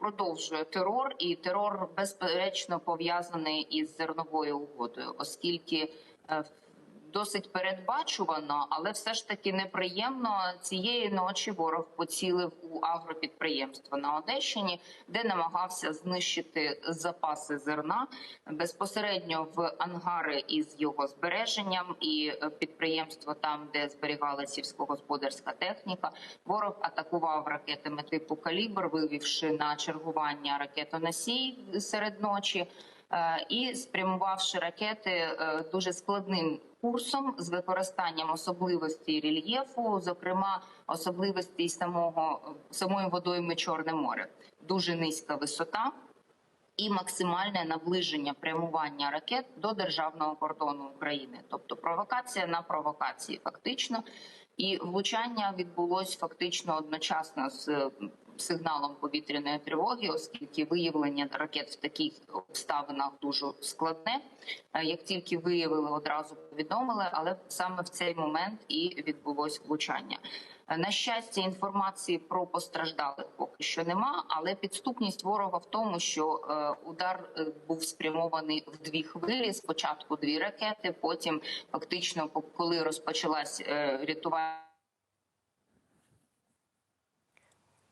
продовжує терор, і терор безперечно пов'язаний із зерновою угодою, оскільки е, досить передбачувано, але все ж таки неприємно цієї ночі ворог поцілив у агропідприємство на Одещині, де намагався знищити запаси зерна безпосередньо в ангари із його збереженням і підприємство там, де зберігала сільськогосподарська техніка. Ворог атакував ракетами типу калібр, вивівши на чергування ракетоносій серед ночі. Е, і спрямувавши ракети е, дуже складним курсом з використанням особливостей рельєфу, зокрема особливостей самого самої водойми Чорне море, дуже низька висота. І максимальне наближення прямування ракет до державного кордону України, тобто провокація на провокації, фактично, і влучання відбулось фактично одночасно з сигналом повітряної тривоги, оскільки виявлення ракет в таких обставинах дуже складне. Е, Як тільки виявили, одразу повідомили, але саме в цей момент і відбулось влучання. Е, На щастя, інформації про постраждалих поки що нема, але підступність ворога в тому, що е, удар був спрямований в дві хвилі. Спочатку дві ракети, потім фактично, коли розпочалась е,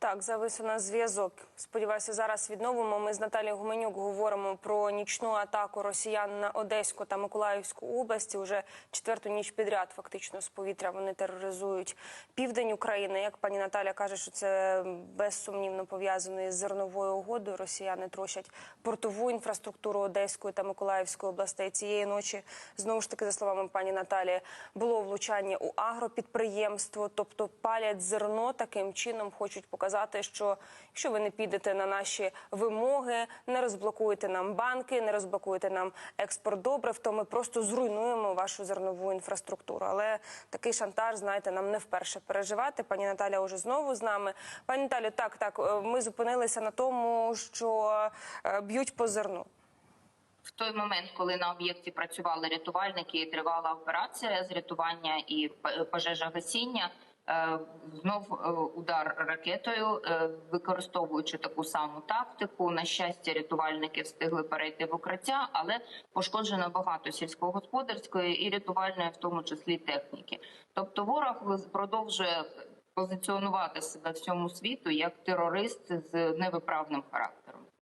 Так, завис у нас зв'язок. Сподіваюся, зараз відновимо. Ми з Наталією Гуменюк говоримо про нічну атаку росіян на Одеську та Миколаївську області. Уже четверту ніч підряд, фактично, з повітря вони тероризують південь України. Як пані Наталя каже, що це безсумнівно пов'язано із зерновою угодою. Росіяни трощать портову інфраструктуру Одеської та Миколаївської областей. Цієї ночі знову ж таки, за словами пані Наталі, було влучання у агропідприємство, тобто палять зерно таким чином, хочуть показати, що якщо ви не підете на наші вимоги, не розблокуєте нам банки, не розблокуєте нам експорт добрив, то ми просто зруйнуємо вашу зернову інфраструктуру. Але такий шантаж, знаєте, нам не вперше переживати. Пані Наталя уже знову з нами. Пані Наталю, так, так, е, ми зупинилися на тому, що е, б'ють по зерну. в той момент, коли на об'єкті працювали рятувальники, і тривала операція з рятування і п- пожежогасіння. Е, Знов е, удар ракетою, е, використовуючи таку саму тактику. На щастя, рятувальники встигли перейти в укриття, але пошкоджено багато сільськогосподарської і рятувальної, в тому числі техніки. Тобто, ворог продовжує позиціонувати себе всьому світу як терорист з невиправним характером.